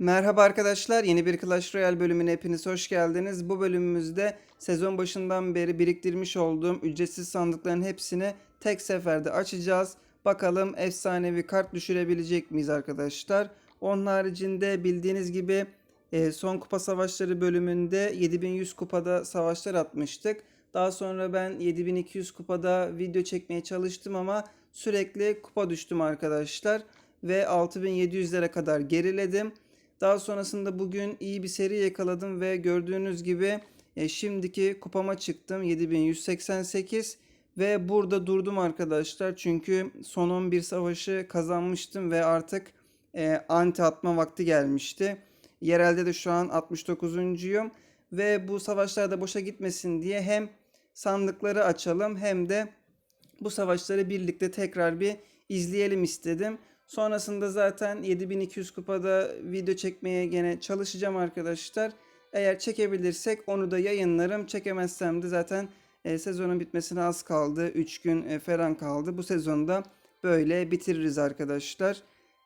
Merhaba arkadaşlar, yeni bir Clash Royale bölümüne hepiniz hoş geldiniz. Bu bölümümüzde sezon başından beri biriktirmiş olduğum ücretsiz sandıkların hepsini tek seferde açacağız. Bakalım efsanevi kart düşürebilecek miyiz arkadaşlar? Onun haricinde bildiğiniz gibi e, son kupa savaşları bölümünde 7100 kupada savaşlar atmıştık. Daha sonra ben 7200 kupada video çekmeye çalıştım ama sürekli kupa düştüm arkadaşlar. Ve 6700'lere kadar geriledim. Daha sonrasında bugün iyi bir seri yakaladım ve gördüğünüz gibi e, şimdiki kupama çıktım 7188 ve burada durdum arkadaşlar çünkü son 11 savaşı kazanmıştım ve artık e, anti atma vakti gelmişti. Yerelde de şu an 69'uncuyum ve bu savaşlarda boşa gitmesin diye hem sandıkları açalım hem de bu savaşları birlikte tekrar bir izleyelim istedim. Sonrasında zaten 7200 kupada video çekmeye gene çalışacağım arkadaşlar. Eğer çekebilirsek onu da yayınlarım. Çekemezsem de zaten e, sezonun bitmesine az kaldı. 3 gün e, falan kaldı. Bu sezonda böyle bitiririz arkadaşlar.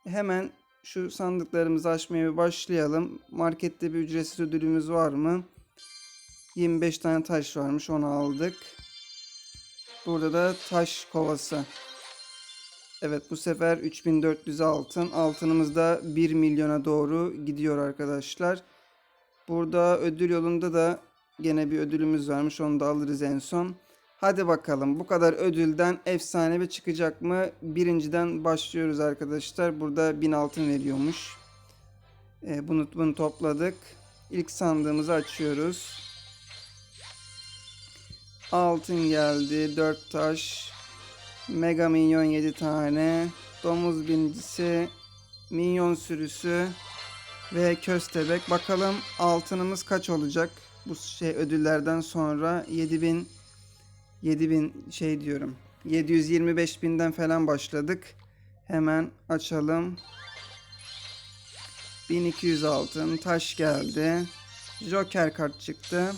Hemen şu sandıklarımızı açmaya başlayalım. Markette bir ücretsiz ödülümüz var mı? 25 tane taş varmış onu aldık. Burada da taş kovası. Evet bu sefer 3400 altın. Altınımız da 1 milyona doğru gidiyor arkadaşlar. Burada ödül yolunda da gene bir ödülümüz varmış. Onu da alırız en son. Hadi bakalım bu kadar ödülden efsane bir çıkacak mı? Birinciden başlıyoruz arkadaşlar. Burada 1000 altın veriyormuş. Ee, bunu, bunu topladık. İlk sandığımızı açıyoruz. Altın geldi. 4 taş. Mega minyon 7 tane. Domuz binicisi. Minyon sürüsü. Ve köstebek. Bakalım altınımız kaç olacak? Bu şey ödüllerden sonra 7000 7000 şey diyorum. 725 binden falan başladık. Hemen açalım. 1200 altın. Taş geldi. Joker kart çıktı.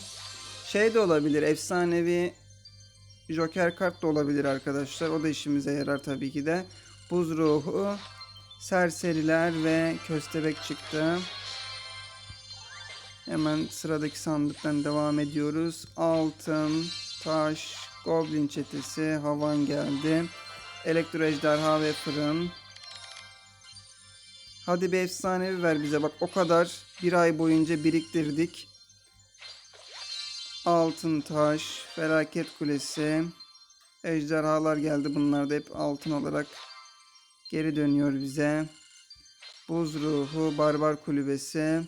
Şey de olabilir. Efsanevi Joker kart da olabilir arkadaşlar. O da işimize yarar tabii ki de. Buz ruhu, serseriler ve köstebek çıktı. Hemen sıradaki sandıktan devam ediyoruz. Altın, taş, goblin çetesi, havan geldi. Elektro ejderha ve fırın. Hadi bir efsanevi ver bize. Bak o kadar bir ay boyunca biriktirdik. Altın taş, felaket kulesi, ejderhalar geldi. Bunlar da hep altın olarak geri dönüyor bize. Buz ruhu, barbar kulübesi.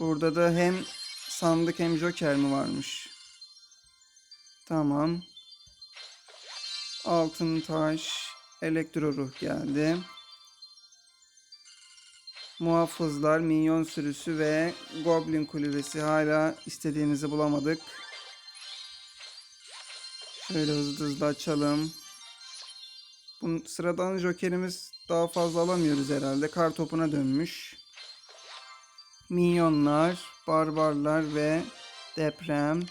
Burada da hem sandık hem joker mi varmış? Tamam. Altın taş, elektro ruh geldi. Muhafızlar, minyon sürüsü ve goblin kulübesi hala istediğimizi bulamadık. Şöyle hızlı hızlı açalım. Bu sıradan jokerimiz daha fazla alamıyoruz herhalde. Kar topuna dönmüş. Minyonlar, barbarlar ve deprem.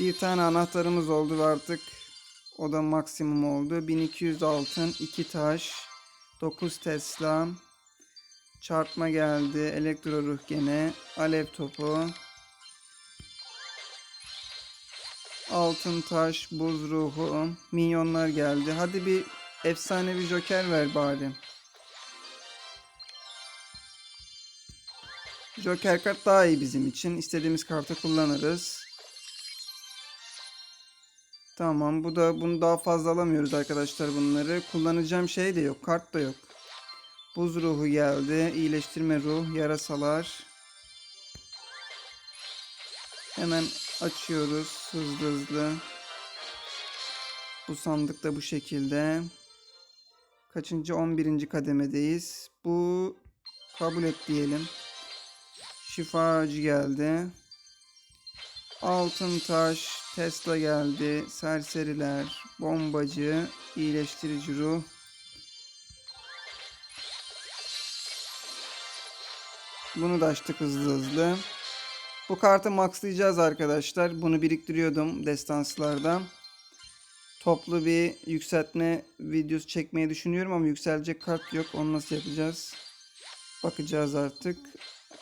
Bir tane anahtarımız oldu ve artık o da maksimum oldu. 1200 altın, 2 taş, 9 Tesla. Çarpma geldi. Elektro ruh gene. Alev topu. Altın taş, buz ruhu, minyonlar geldi. Hadi bir efsanevi joker ver bari. Joker kart daha iyi bizim için. İstediğimiz kartı kullanırız. Tamam bu da bunu daha fazla alamıyoruz arkadaşlar bunları. Kullanacağım şey de yok. Kart da yok. Buz ruhu geldi. İyileştirme ruh. Yarasalar. Hemen açıyoruz. Hızlı hızlı. Bu sandık da bu şekilde. Kaçıncı? 11. kademedeyiz. Bu kabul et diyelim. Şifacı geldi. Altın taş, Tesla geldi. Serseriler, bombacı, iyileştirici ruh. Bunu da açtık hızlı hızlı. Bu kartı maxlayacağız arkadaşlar. Bunu biriktiriyordum destanslarda. toplu bir yükseltme videosu çekmeyi düşünüyorum ama yükselecek kart yok. Onu nasıl yapacağız? Bakacağız artık.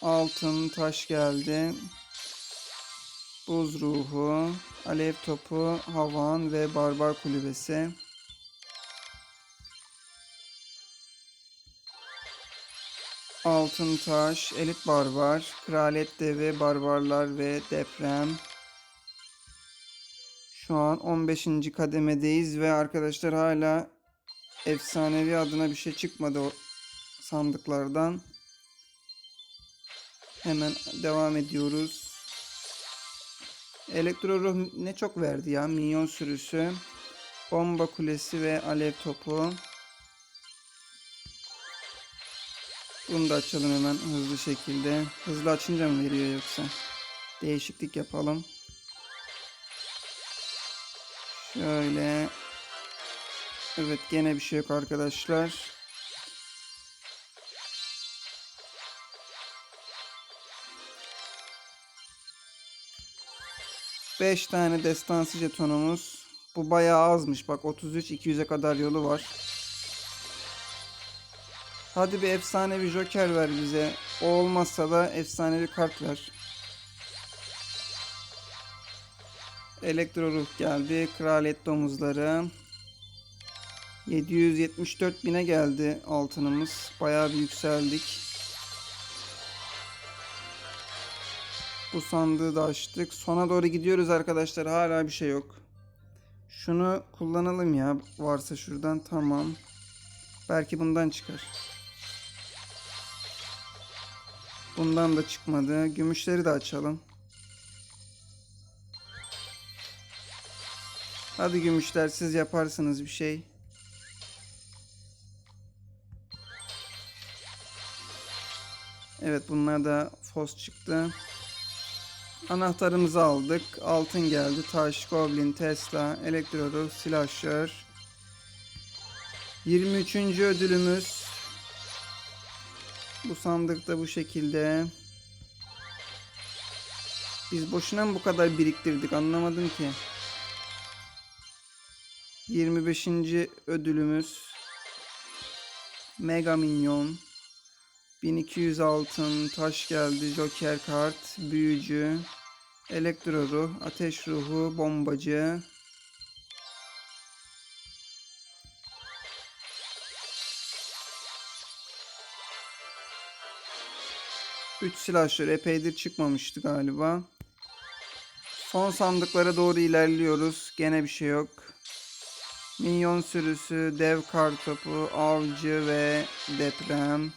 Altın taş geldi. Buz ruhu, alev topu, havan ve barbar kulübesi. Altın taş, elit barbar, kraliyet devi, barbarlar ve deprem. Şu an 15. kademedeyiz ve arkadaşlar hala efsanevi adına bir şey çıkmadı o sandıklardan. Hemen devam ediyoruz. Elektro ruh ne çok verdi ya. Minyon sürüsü. Bomba kulesi ve alev topu. Bunu da açalım hemen hızlı şekilde. Hızlı açınca mı veriyor yoksa? Değişiklik yapalım. Şöyle. Evet gene bir şey yok arkadaşlar. Beş tane destansı jetonumuz. Bu bayağı azmış. Bak 33 200'e kadar yolu var. Hadi bir efsanevi joker ver bize. O olmazsa da efsanevi kart ver. Elektro ruh geldi. Kraliyet domuzları. 774 bine geldi altınımız. Bayağı bir yükseldik. Bu sandığı da açtık. Sona doğru gidiyoruz arkadaşlar. Hala bir şey yok. Şunu kullanalım ya. Varsa şuradan. Tamam. Belki bundan çıkar. Bundan da çıkmadı. Gümüşleri de açalım. Hadi gümüşler siz yaparsınız bir şey. Evet bunlar da fos çıktı. Anahtarımızı aldık. Altın geldi. Taş, Goblin, Tesla, Elektrorus, Slasher. 23. ödülümüz. Bu sandıkta bu şekilde. Biz boşuna mı bu kadar biriktirdik anlamadım ki. 25. ödülümüz. Mega Minyon. 1200 altın, taş geldi, joker kart, büyücü, elektro ruh, ateş ruhu, bombacı. Üç silahşör epeydir çıkmamıştı galiba. Son sandıklara doğru ilerliyoruz. Gene bir şey yok. Minyon sürüsü, dev kartopu, avcı ve deprem.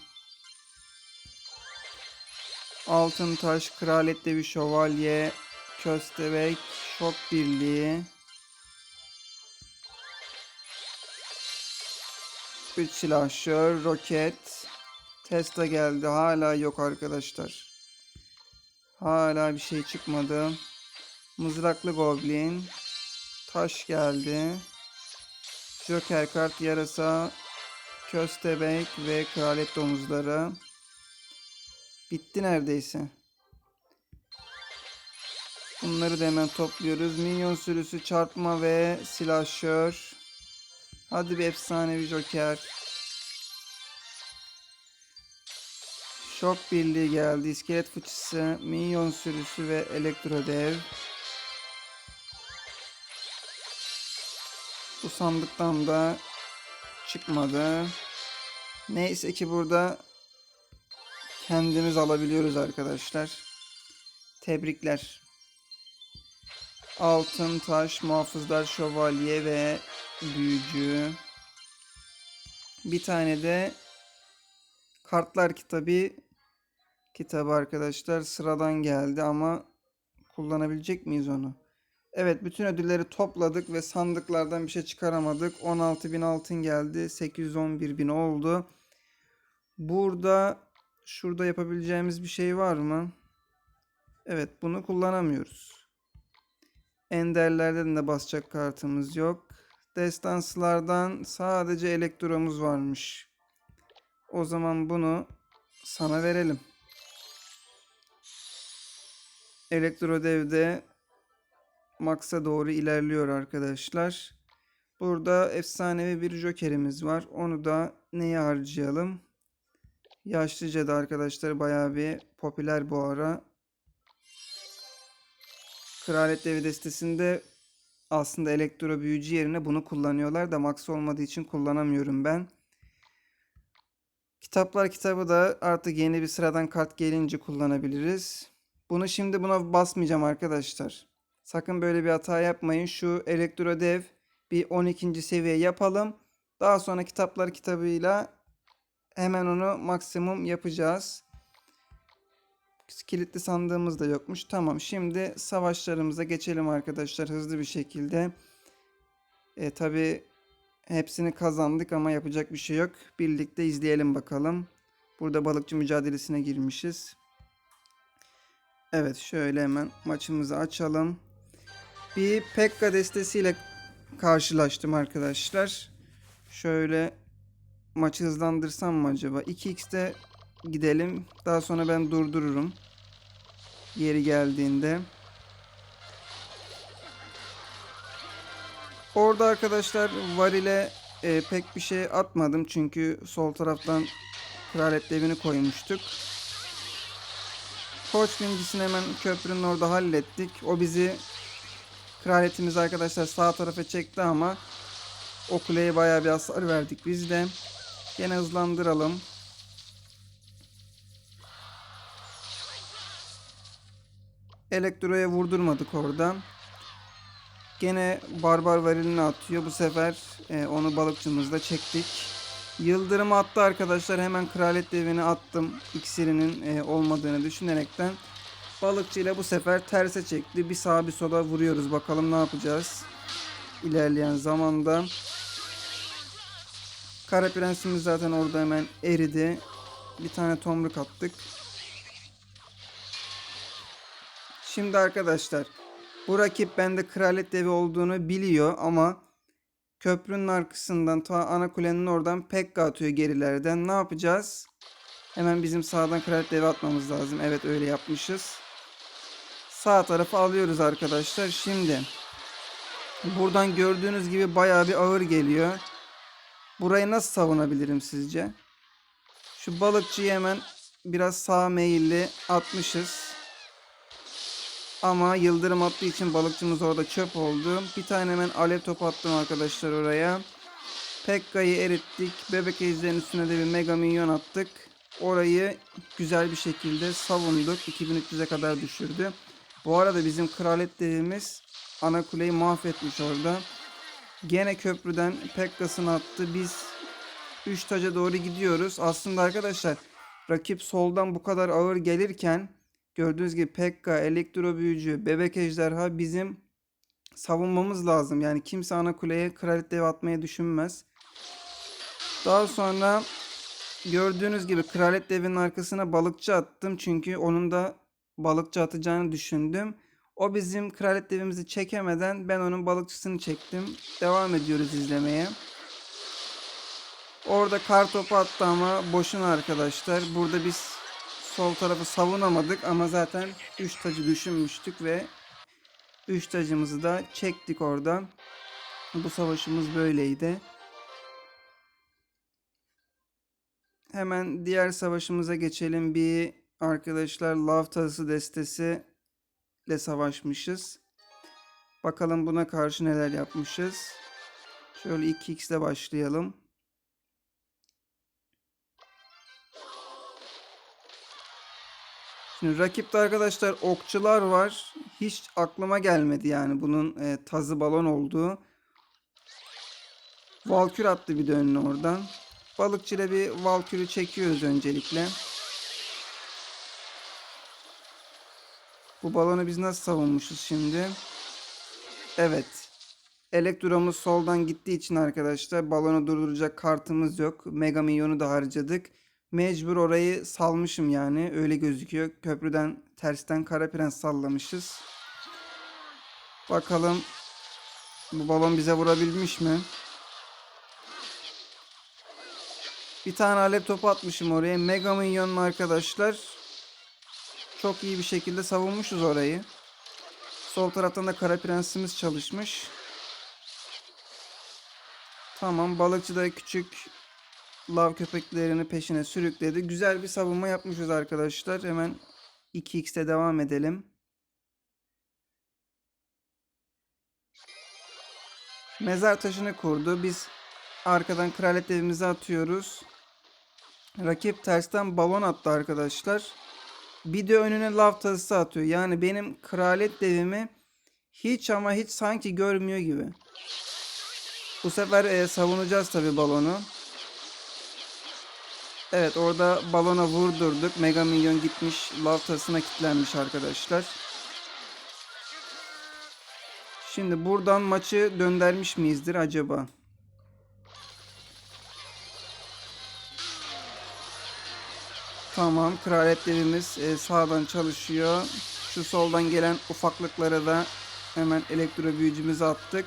Altın taş, kraliyet devi şövalye, köstebek, şok birliği. Üç silahşör, roket. Tesla geldi. Hala yok arkadaşlar. Hala bir şey çıkmadı. Mızraklı goblin. Taş geldi. Joker kart yarasa. Köstebek ve kraliyet domuzları. Bitti neredeyse. Bunları da hemen topluyoruz. Minyon sürüsü çarpma ve silahşör. Hadi bir efsanevi joker. Şok birliği geldi. İskelet fıçısı, minyon sürüsü ve elektro dev. Bu sandıktan da çıkmadı. Neyse ki burada kendimiz alabiliyoruz arkadaşlar. Tebrikler. Altın, taş, muhafızlar, şövalye ve büyücü. Bir tane de kartlar kitabı kitabı arkadaşlar sıradan geldi ama kullanabilecek miyiz onu? Evet bütün ödülleri topladık ve sandıklardan bir şey çıkaramadık. 16.000 altın geldi. 811.000 oldu. Burada şurada yapabileceğimiz bir şey var mı? Evet bunu kullanamıyoruz. Enderlerden de basacak kartımız yok. Destanslardan sadece elektromuz varmış. O zaman bunu sana verelim. Elektro devde Max'a doğru ilerliyor arkadaşlar. Burada efsanevi bir jokerimiz var. Onu da neye harcayalım? Yaşlıca da arkadaşlar bayağı bir popüler bu ara. Kraliyet Devi destesinde aslında elektro büyücü yerine bunu kullanıyorlar da max olmadığı için kullanamıyorum ben. Kitaplar kitabı da artık yeni bir sıradan kart gelince kullanabiliriz. Bunu şimdi buna basmayacağım arkadaşlar. Sakın böyle bir hata yapmayın. Şu elektro dev bir 12. seviye yapalım. Daha sonra kitaplar kitabıyla hemen onu maksimum yapacağız. Kilitli sandığımız da yokmuş. Tamam şimdi savaşlarımıza geçelim arkadaşlar hızlı bir şekilde. E, tabii hepsini kazandık ama yapacak bir şey yok. Birlikte izleyelim bakalım. Burada balıkçı mücadelesine girmişiz. Evet şöyle hemen maçımızı açalım. Bir Pekka destesiyle karşılaştım arkadaşlar. Şöyle maçı hızlandırsam mı acaba? 2x'te gidelim. Daha sonra ben durdururum. Yeri geldiğinde. Orada arkadaşlar varile e, pek bir şey atmadım. Çünkü sol taraftan kraliyet devini koymuştuk. Koç bincisini hemen köprünün orada hallettik. O bizi kraliyetimiz arkadaşlar sağ tarafa çekti ama o kuleye bayağı bir hasar verdik biz de. Gene hızlandıralım. Elektroya vurdurmadık orada. Gene barbar varilini atıyor. Bu sefer e, onu balıkçımızla çektik. Yıldırım attı arkadaşlar. Hemen kraliyet devini attım. İksirinin e, olmadığını düşünerekten. Balıkçıyla bu sefer terse çekti. Bir sağa bir sola vuruyoruz. Bakalım ne yapacağız. İlerleyen zamanda. Kara prensimiz zaten orada hemen eridi. Bir tane tomruk attık. Şimdi arkadaşlar bu rakip bende kraliyet devi olduğunu biliyor ama köprünün arkasından ta ana kulenin oradan Pekka atıyor gerilerden. Ne yapacağız? Hemen bizim sağdan kraliyet devi atmamız lazım. Evet öyle yapmışız. Sağ tarafı alıyoruz arkadaşlar. Şimdi buradan gördüğünüz gibi bayağı bir ağır geliyor. Burayı nasıl savunabilirim sizce? Şu balıkçıyı hemen biraz sağ meyilli atmışız. Ama yıldırım attığı için balıkçımız orada çöp oldu. Bir tane hemen alev top attım arkadaşlar oraya. Pekka'yı erittik. Bebek ejderin üstüne de bir mega minyon attık. Orayı güzel bir şekilde savunduk. 2300'e kadar düşürdü. Bu arada bizim kraliyet devimiz ana kuleyi mahvetmiş orada. Gene köprüden Pekka'sını attı. Biz 3 taca doğru gidiyoruz. Aslında arkadaşlar rakip soldan bu kadar ağır gelirken gördüğünüz gibi Pekka, elektro büyücü, bebek ejderha bizim savunmamız lazım. Yani kimse ana kuleye kraliyet dev atmayı düşünmez. Daha sonra gördüğünüz gibi kraliyet devinin arkasına balıkçı attım. Çünkü onun da balıkçı atacağını düşündüm. O bizim kraliyet devimizi çekemeden ben onun balıkçısını çektim. Devam ediyoruz izlemeye. Orada kar topu attı ama boşuna arkadaşlar. Burada biz sol tarafı savunamadık ama zaten 3 tacı düşünmüştük ve 3 tacımızı da çektik oradan. Bu savaşımız böyleydi. Hemen diğer savaşımıza geçelim. Bir arkadaşlar lav tası destesi ile savaşmışız. Bakalım buna karşı neler yapmışız. Şöyle 2x ile başlayalım. Şimdi rakipte arkadaşlar okçular var. Hiç aklıma gelmedi yani bunun e, tazı balon olduğu. Valkür attı bir de önüne oradan. Balıkçıyla bir Valkür'ü çekiyoruz öncelikle. Bu balonu biz nasıl savunmuşuz şimdi? Evet. Elektromuz soldan gittiği için arkadaşlar balonu durduracak kartımız yok. Mega Milyon'u da harcadık. Mecbur orayı salmışım yani. Öyle gözüküyor. Köprüden tersten Kara Prens sallamışız. Bakalım bu balon bize vurabilmiş mi? Bir tane alev topu atmışım oraya. Mega Minyon'un arkadaşlar çok iyi bir şekilde savunmuşuz orayı. Sol taraftan da Kara Prensimiz çalışmış. Tamam balıkçı da küçük lav köpeklerini peşine sürükledi. Güzel bir savunma yapmışız arkadaşlar. Hemen 2x'te devam edelim. Mezar taşını kurdu. Biz arkadan kraliyet evimizi atıyoruz. Rakip tersten balon attı arkadaşlar. Bir de önüne lav tası atıyor. Yani benim kraliyet devimi hiç ama hiç sanki görmüyor gibi. Bu sefer e, savunacağız tabi balonu. Evet orada balona vurdurduk. Mega Minyon gitmiş lav tasına kilitlenmiş arkadaşlar. Şimdi buradan maçı döndürmüş miyizdir acaba? Tamam kraliyet devimiz e, sağdan çalışıyor. Şu soldan gelen ufaklıklara da hemen elektro büyücümüzü attık.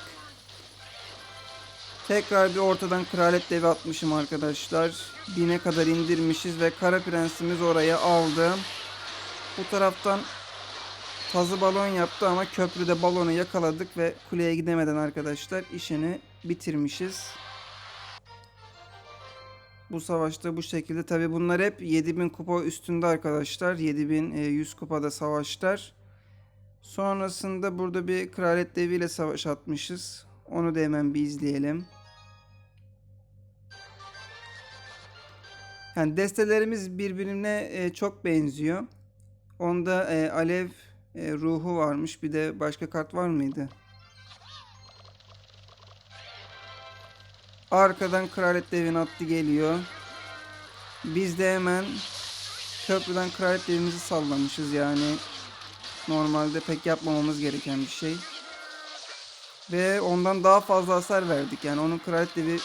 Tekrar bir ortadan kraliyet devi atmışım arkadaşlar. Bine kadar indirmişiz ve kara prensimiz oraya aldı. Bu taraftan tazı balon yaptı ama köprüde balonu yakaladık ve kuleye gidemeden arkadaşlar işini bitirmişiz. Bu savaşta bu şekilde. Tabi bunlar hep 7000 kupa üstünde arkadaşlar. 7100 kupada savaşlar. Sonrasında burada bir kraliyet deviyle savaş atmışız. Onu da hemen bir izleyelim. Yani destelerimiz birbirine e, çok benziyor. Onda e, alev e, ruhu varmış. Bir de başka kart var mıydı? Arkadan kraliyet devini attı geliyor. Biz de hemen köprüden kraliyet devimizi sallamışız yani. Normalde pek yapmamamız gereken bir şey. Ve ondan daha fazla hasar verdik. Yani onun kraliyet devi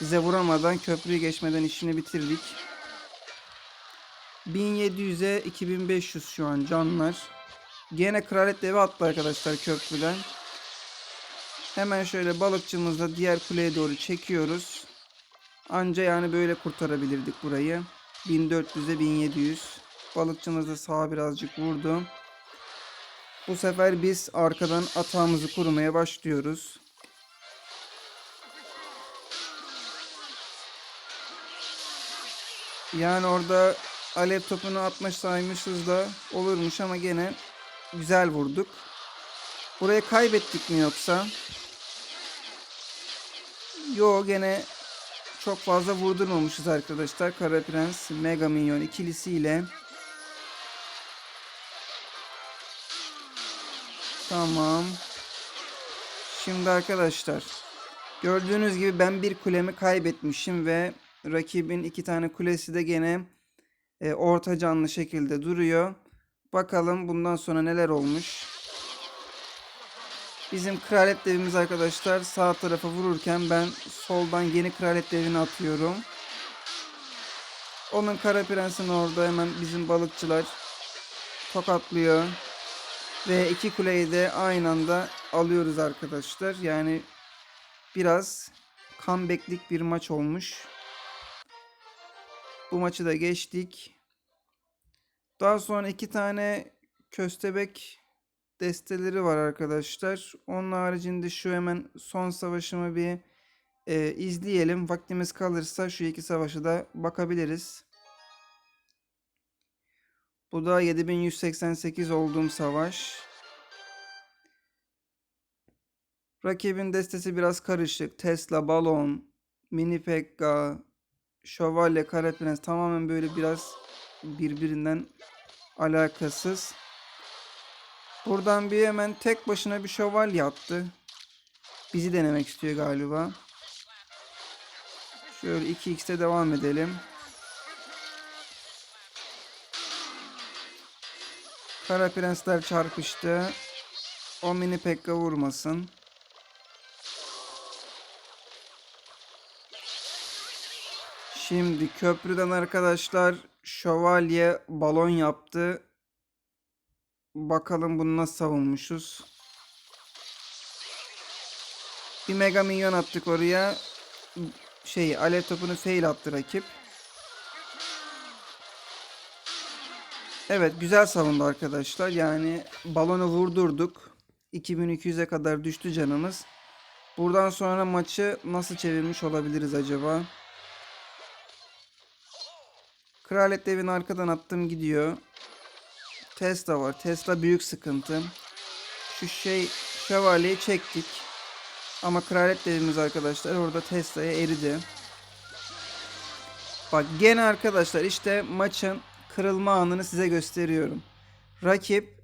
bize vuramadan köprüyü geçmeden işini bitirdik. 1700'e 2500 şu an canlar. Gene kraliyet devi attı arkadaşlar köprüden. Hemen şöyle balıkçımızla diğer kuleye doğru çekiyoruz. Anca yani böyle kurtarabilirdik burayı. 1400'e 1700. Balıkçımız da sağa birazcık vurdu. Bu sefer biz arkadan atağımızı kurmaya başlıyoruz. Yani orada alev topunu atmış saymışız da olurmuş ama gene güzel vurduk. Burayı kaybettik mi yoksa? Yo gene çok fazla vurdurmamışız arkadaşlar. Kara Prens Mega Minyon ikilisiyle. Tamam. Şimdi arkadaşlar gördüğünüz gibi ben bir kulemi kaybetmişim ve rakibin iki tane kulesi de gene e, orta canlı şekilde duruyor. Bakalım bundan sonra neler olmuş. Bizim kraliyet devimiz arkadaşlar sağ tarafa vururken ben soldan yeni kraliyet devini atıyorum. Onun kara prensini orada hemen bizim balıkçılar tokatlıyor. Ve iki kuleyi de aynı anda alıyoruz arkadaşlar. Yani biraz comeback'lik bir maç olmuş. Bu maçı da geçtik. Daha sonra iki tane köstebek desteleri var arkadaşlar. Onun haricinde şu hemen son savaşımı bir e, izleyelim. Vaktimiz kalırsa şu iki savaşı da bakabiliriz. Bu da 7188 olduğum savaş. Rakibin destesi biraz karışık. Tesla, Balon, Mini Pekka, Şövalye, Kara Prens tamamen böyle biraz birbirinden alakasız. Buradan bir hemen tek başına bir şövalye attı. Bizi denemek istiyor galiba. Şöyle 2x'te devam edelim. Kara prensler çarpıştı. O mini pekka vurmasın. Şimdi köprüden arkadaşlar şövalye balon yaptı. Bakalım bunu nasıl savunmuşuz. Bir mega minyon attık oraya. Şey alev topunu fail attı rakip. Evet güzel savundu arkadaşlar. Yani balonu vurdurduk. 2200'e kadar düştü canımız. Buradan sonra maçı nasıl çevirmiş olabiliriz acaba? Kraliyet devini arkadan attım gidiyor. Tesla var. Tesla büyük sıkıntı. Şu şey şövalyeyi çektik. Ama kraliyet devimiz arkadaşlar orada Tesla'ya eridi. Bak gene arkadaşlar işte maçın kırılma anını size gösteriyorum. Rakip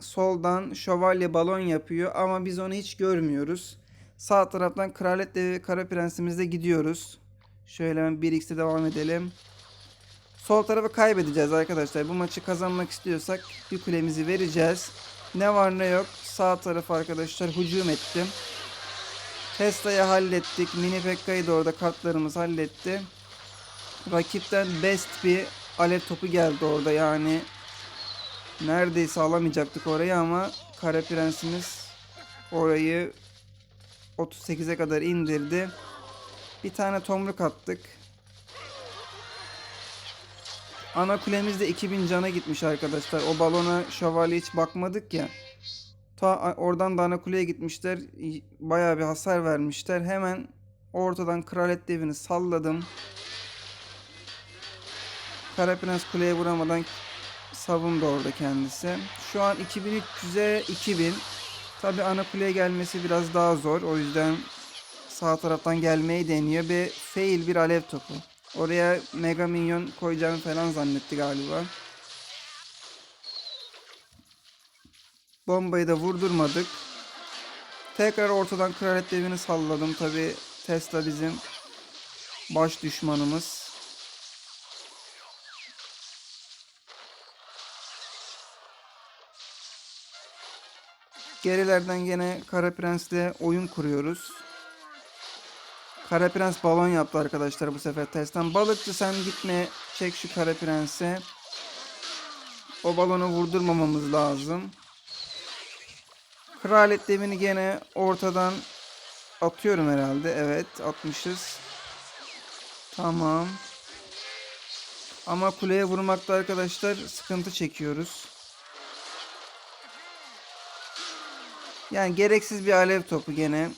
soldan şövalye balon yapıyor ama biz onu hiç görmüyoruz. Sağ taraftan kraliyet devi kara prensimizle gidiyoruz. Şöyle hemen 1x'te devam edelim. Sol tarafı kaybedeceğiz arkadaşlar. Bu maçı kazanmak istiyorsak bir kulemizi vereceğiz. Ne var ne yok. Sağ taraf arkadaşlar hücum ettim. Tesla'yı hallettik. Mini Pekka'yı da orada kartlarımız halletti. Rakipten best bir alev topu geldi orada yani. Neredeyse alamayacaktık orayı ama Kara Prensimiz orayı 38'e kadar indirdi. Bir tane tomruk attık. Ana kulemiz de 2000 cana gitmiş arkadaşlar. O balona şövalye hiç bakmadık ya. Ta oradan da ana kuleye gitmişler. Bayağı bir hasar vermişler. Hemen ortadan kraliyet devini salladım. Kara kuleye vuramadan savundu orada kendisi. Şu an 2300'e 2000. Tabi ana kuleye gelmesi biraz daha zor. O yüzden sağ taraftan gelmeyi deniyor ve fail bir alev topu. Oraya mega minyon koyacağını falan zannetti galiba. Bombayı da vurdurmadık. Tekrar ortadan kraliyet devini salladım. Tabi Tesla bizim baş düşmanımız. Gerilerden gene Kara Prens'le oyun kuruyoruz. Kara Prens balon yaptı arkadaşlar bu sefer testten. Balıkçı sen gitme çek şu Kara Prens'e. O balonu vurdurmamamız lazım. Kraliyet devini gene ortadan atıyorum herhalde. Evet atmışız. Tamam. Ama kuleye vurmakta arkadaşlar sıkıntı çekiyoruz. Yani gereksiz bir alev topu gene.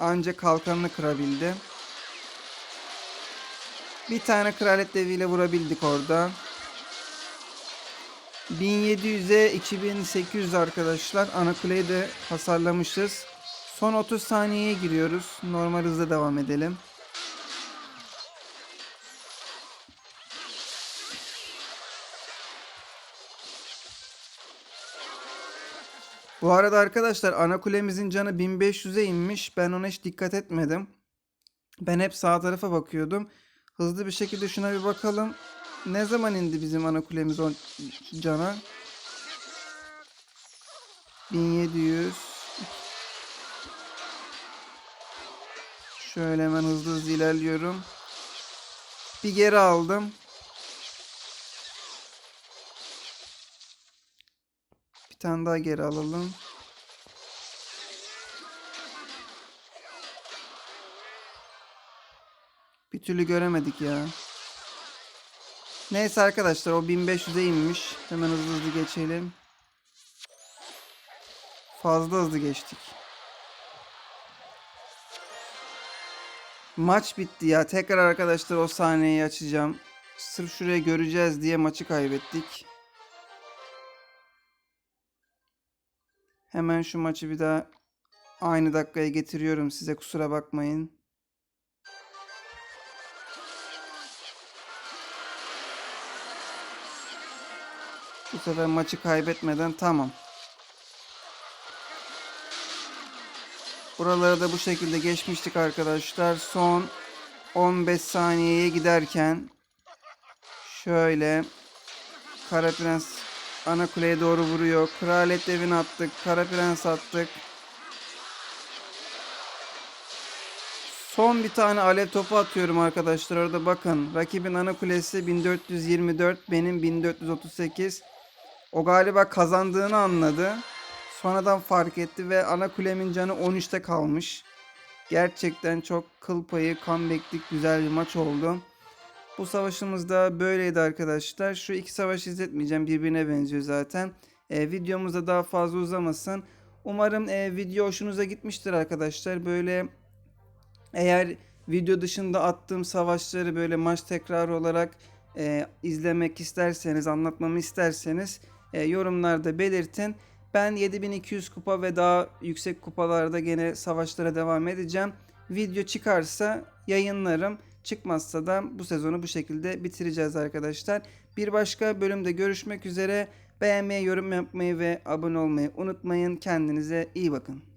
Ancak kalkanını kırabildi. Bir tane kraliyet deviyle vurabildik orada. 1700'e 2800 arkadaşlar. Ana kuleyi de hasarlamışız. Son 30 saniyeye giriyoruz. Normal hızla devam edelim. Bu arada arkadaşlar ana kulemizin canı 1500'e inmiş. Ben ona hiç dikkat etmedim. Ben hep sağ tarafa bakıyordum. Hızlı bir şekilde şuna bir bakalım. Ne zaman indi bizim ana kulemiz o cana? 1700 Şöyle hemen hızlı hızlı ilerliyorum. Bir geri aldım. Bir tane daha geri alalım. Bir türlü göremedik ya. Neyse arkadaşlar o 1500'e inmiş. Hemen hızlı hızlı geçelim. Fazla hızlı geçtik. Maç bitti ya. Tekrar arkadaşlar o sahneyi açacağım. Sırf şuraya göreceğiz diye maçı kaybettik. Hemen şu maçı bir daha aynı dakikaya getiriyorum size kusura bakmayın. Bu sefer maçı kaybetmeden tamam. Buraları da bu şekilde geçmiştik arkadaşlar. Son 15 saniyeye giderken şöyle Kara Prens ana kuleye doğru vuruyor. Kraliyet evini attık. Kara Prens attık. Son bir tane alev topu atıyorum arkadaşlar. Orada bakın. Rakibin ana kulesi 1424. Benim 1438. O galiba kazandığını anladı. Sonradan fark etti ve ana kulemin canı 13'te kalmış. Gerçekten çok kıl payı, comeback'lik güzel bir maç oldu. Bu savaşımız da böyleydi arkadaşlar. Şu iki savaş izletmeyeceğim. Birbirine benziyor zaten. E, videomuz da daha fazla uzamasın. Umarım e, video hoşunuza gitmiştir arkadaşlar. Böyle Eğer video dışında attığım savaşları böyle maç tekrarı olarak e, izlemek isterseniz, anlatmamı isterseniz e, yorumlarda belirtin. Ben 7200 kupa ve daha yüksek kupalarda gene savaşlara devam edeceğim. Video çıkarsa yayınlarım. Çıkmazsa da bu sezonu bu şekilde bitireceğiz arkadaşlar. Bir başka bölümde görüşmek üzere. Beğenmeyi, yorum yapmayı ve abone olmayı unutmayın. Kendinize iyi bakın.